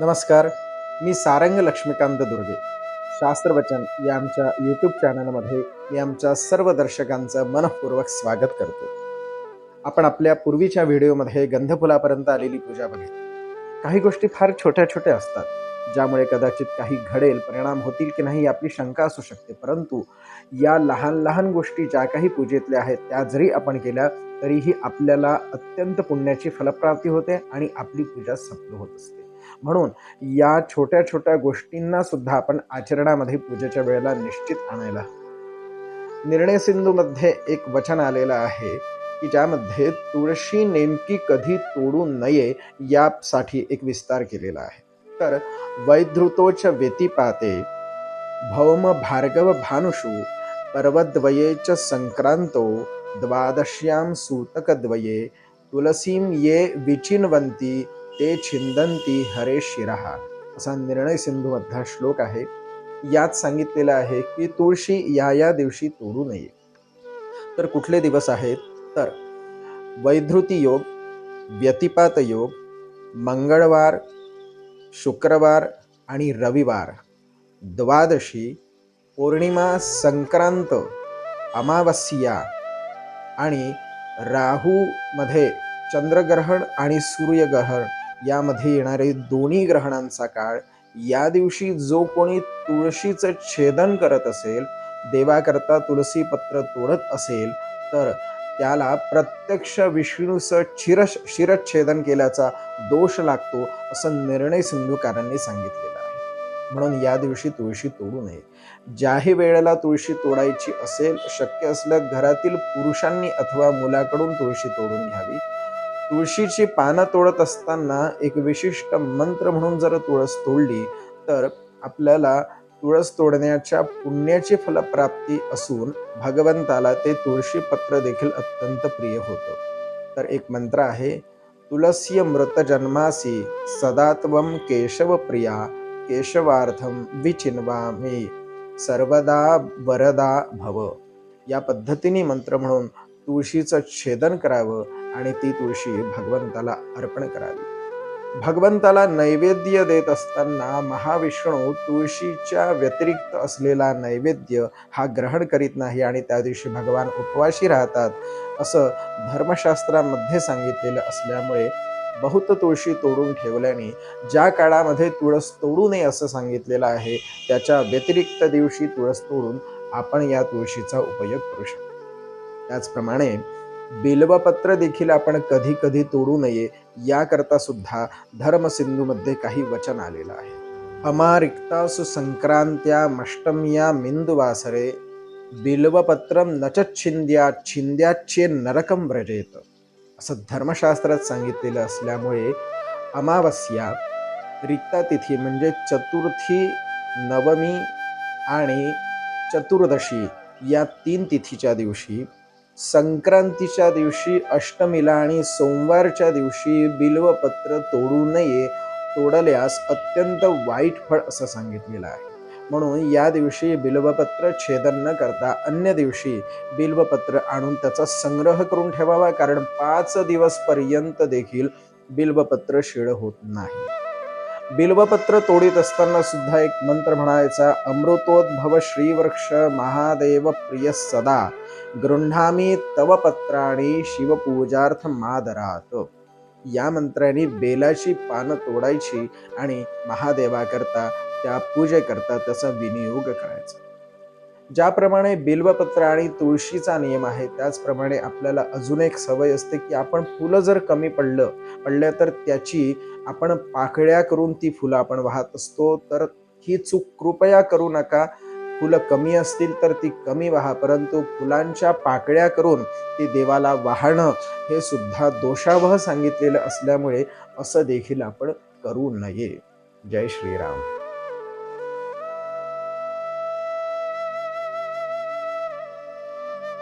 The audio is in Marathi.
नमस्कार मी सारंग लक्ष्मीकांत दुर्गे. शास्त्रवचन या आमच्या यूट्यूब चॅनलमध्ये मी आमच्या सर्व दर्शकांचं मनपूर्वक स्वागत करतो. आपण आपल्या पूर्वीच्या व्हिडिओमध्ये गंधफुलापर्यंत आलेली पूजा बघितली. काही गोष्टी फार छोट्या छोट्या असतात ज्यामुळे कदाचित काही घडेल परिणाम होतील की नाही ही आपली शंका असू शकते. परंतु या लहान लहान गोष्टी ज्या काही पूजेतल्या आहेत त्या जरी आपण केल्या तरीही आपल्याला अत्यंत पुण्याची फलप्राप्ती होते आणि आपली पूजा सफल होत असते. म्हणून या छोट्या छोट्या गोष्टींना सुद्धा आपण आचरणामध्ये पूजेच्या वेळेला निश्चित आणायला निर्णय सिंधूमध्ये एक वचन आलेलं आहे की ज्यामध्ये तुळशी नेमकी कधी तोडू नये यासाठी एक विस्तार केलेला आहे. तर वैधृतोच व्यतिपाते भौम भार्गव भानुषु पर्वद्वये च संक्रांतो द्वादश्यां सूतकद्वये तुलसीं ये विचिन्वन्ति ते छिंदंती हरे शिरहा असा निर्णय सिंधूमधला श्लोक आहे. यात सांगितलेलं आहे की तुळशी या या दिवशी तोडू नये. तर कुठले दिवस आहेत? तर वैधृती योग व्यतिपात योग मंगळवार शुक्रवार आणि रविवार. द्वादशी पौर्णिमा संक्रांत अमावस्या आणि राहूमध्ये चंद्रग्रहण आणि सूर्यग्रहण यामध्ये येणारे दोन्ही ग्रहणांचा काळ या दिवशी जो कोणी तुळशीचं छेदन करत असेल देवाकरता तुळसी पत्र तोडत असेल तर त्याला प्रत्यक्ष विष्णूचं चिरश शिरच्छेदन केल्याचा दोष लागतो असं निर्णय सिंधुकारांनी सांगितलेलं आहे. म्हणून या दिवशी तुळशी तोडू नये. ज्याही वेळेला तुळशी तोडायची असेल शक्य असल्यास घरातील पुरुषांनी अथवा मुलाकडून तुळशी तोडून घ्यावी. तुळशीची पानं तोडत असताना एक विशिष्ट मंत्र म्हणून जर तुळस तोडली तर आपल्याला तुळस तोडण्याच्या पुण्याची फलप्राप्ती असून भगवंताला ते तुळशी पत्र देखील अत्यंत प्रिय होतं. तर एक मंत्र आहे तुलस्य मृत जन्मासी सदात्वम केशव प्रिया केशवार्थम विचिन्वामी सर्वदा वरदा भव. या पद्धतीने मंत्र म्हणून तुळशीचं छेदन करावं आणि ती तुळशी भगवंताला अर्पण करावी. भगवंताला नैवेद्य देत असताना महाविष्णू तुळशीच्या व्यतिरिक्त असलेला नैवेद्य हा ग्रहण करीत नाही आणि त्या दिवशी भगवान उपवाशी राहतात असं धर्मशास्त्रामध्ये सांगितलेलं असल्यामुळे बहुत तुळशी तोडून ठेवल्याने ज्या काळामध्ये तुळस तोडू नये असं सांगितलेलं आहे त्याच्या व्यतिरिक्त दिवशी तुळस तोडून आपण या तुळशीचा उपयोग करू शकतो. त्याचप्रमाणे बिल्वपत्र देखील आपण कधी कधी तोडू नये याकरता सुद्धा धर्मसिंधूमध्ये काही वचन आलेलं आहे. अमारिक्तासु संक्रांत्या मष्टम्या मिंदुवासरे बिल्वपत्रम नचिंद्या छिंद्याचे नरकम व्रजेत. असं धर्मशास्त्रात सांगितलेलं असल्यामुळे अमावस्या रिक्ता तिथी म्हणजे चतुर्थी नवमी आणि चतुर्दशी या तीन तिथीच्या दिवशी संक्रांतीच्या दिवशी अष्टमीला आणि सोमवारच्या दिवशी बिल्वपत्र तोडू नये तोडल्यास अत्यंत वाईट फळ असं सांगितलेलं आहे. म्हणून या दिवशी बिल्वपत्र छेदन न करता अन्य दिवशी बिल्वपत्र आणून त्याचा संग्रह करून ठेवावा कारण पाच दिवसपर्यंत देखील बिल्वपत्र शिळ होत नाही. बिल्वपत्र तोडीत असताना सुद्धा एक मंत्र म्हणायचा अमृतोद्भव श्रीवृक्ष महादेव प्रिय सदा गृह्णामी तव पत्राणी शिवपूजार्थ मादरात. या मंत्राने बेलाची पानं तोडायची आणि महादेवाकरता त्या पूजेकरता त्याचा विनियोग करायचा. ज्याप्रमाणे बिल्वपत्र आणि तुळशीचा नियम आहे त्याचप्रमाणे आपल्याला अजून एक सवय असते की आपण फुलं जर कमी पडलं पडल्या तर त्याची आपण पाकळ्या करून ती फुलं आपण वाहत असतो. तर ही चूक कृपया करू नका. फुलं कमी असतील तर ती कमी वाहा परंतु फुलांच्या पाकळ्या करून ती देवाला वाहणं हे सुद्धा दोषावह सांगितलेलं असल्यामुळे असं देखील आपण करू नये. जय श्रीराम.